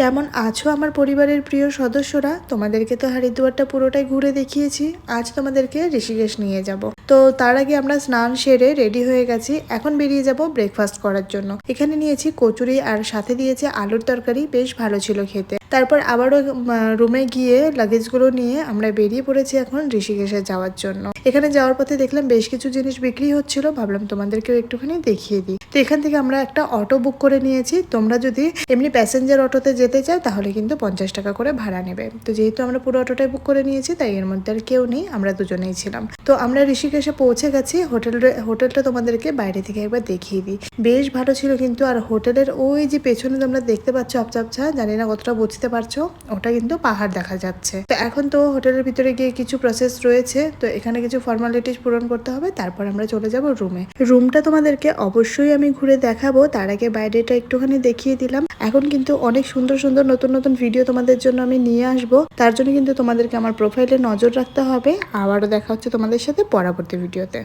কেমন আছো আমার পরিবারের প্রিয় সদস্যরা? তোমাদেরকে তো হরিদ্বারটা পুরোটাই ঘুরে দেখিয়েছি। আজ তোমাদেরকে ঋষিকেশ নিয়ে যাব। তো তার আগে আমরা স্নান সেরে রেডি হয়ে গেছি। এখন বেরিয়ে যাব ব্রেকফাস্ট করার জন্য। এখানে নিয়েছি কচুরি আর সাথে দিয়েছে আলুর তরকারি। বেশ ভালো ছিল খেতে। তারপর আবারও রুমে গিয়ে লাগেজগুলো নিয়ে আমরা বেরিয়ে পড়েছি এখন ঋষিকেশে যাওয়ার জন্য। এখানে যাওয়ার পথে দেখলাম বেশ কিছু জিনিস বিক্রি হচ্ছিল। ভাবলাম তোমাদেরকেও একটুখানি দেখিয়ে দিই। তো এখান থেকে আমরা একটা অটো বুক করে নিয়েছি। তোমরা যদি এমনি প্যাসেঞ্জার অটোতে যেতে চাও, তাহলে কিন্তু পঞ্চাশ টাকা করে ভাড়া নেবে। তো যেহেতু আমরা পুরো অটোটাই বুক করে নিয়েছি, তাই এর মধ্যে আর কেউ নেই, আমরা দুজনেই ছিলাম। তো আমরা ঋষিকেশে পৌঁছে গেছি। হোটেল হোটেলটা তোমাদেরকে বাইরে থেকে একবার দেখিয়ে দিই। বেশ ভালো ছিল কিন্তু, আর হোটেলের ওই যে পেছনে তোমরা দেখতে পাচ্ছ আপচাপছা জানি না কতটা বুঝতে পারছ? ওটা কিন্তু পাহাড় দেখা যাচ্ছে। তো এখন তো হোটেলের ভিতরে গিয়ে কিছু প্রসেস রয়েছে। তো এখানে কিছু ফর্মালিটিস পূরণ করতে হবে। তারপর আমরা চলে যাব রুমে রুমটা তোমাদেরকে অবশ্যই আমি ঘুরে দেখাবো। তার আগে বাইরেটা একটুখানি দেখিয়ে দিলাম। এখন কিন্তু অনেক সুন্দর সুন্দর নতুন নতুন ভিডিও তোমাদের জন্য আমি নিয়ে আসব। তার জন্য কিন্তু তোমাদেরকে আমার প্রোফাইলে নজর রাখতে হবে। আবারও দেখা হচ্ছে তোমাদের সাথে পরবর্তী ভিডিওতে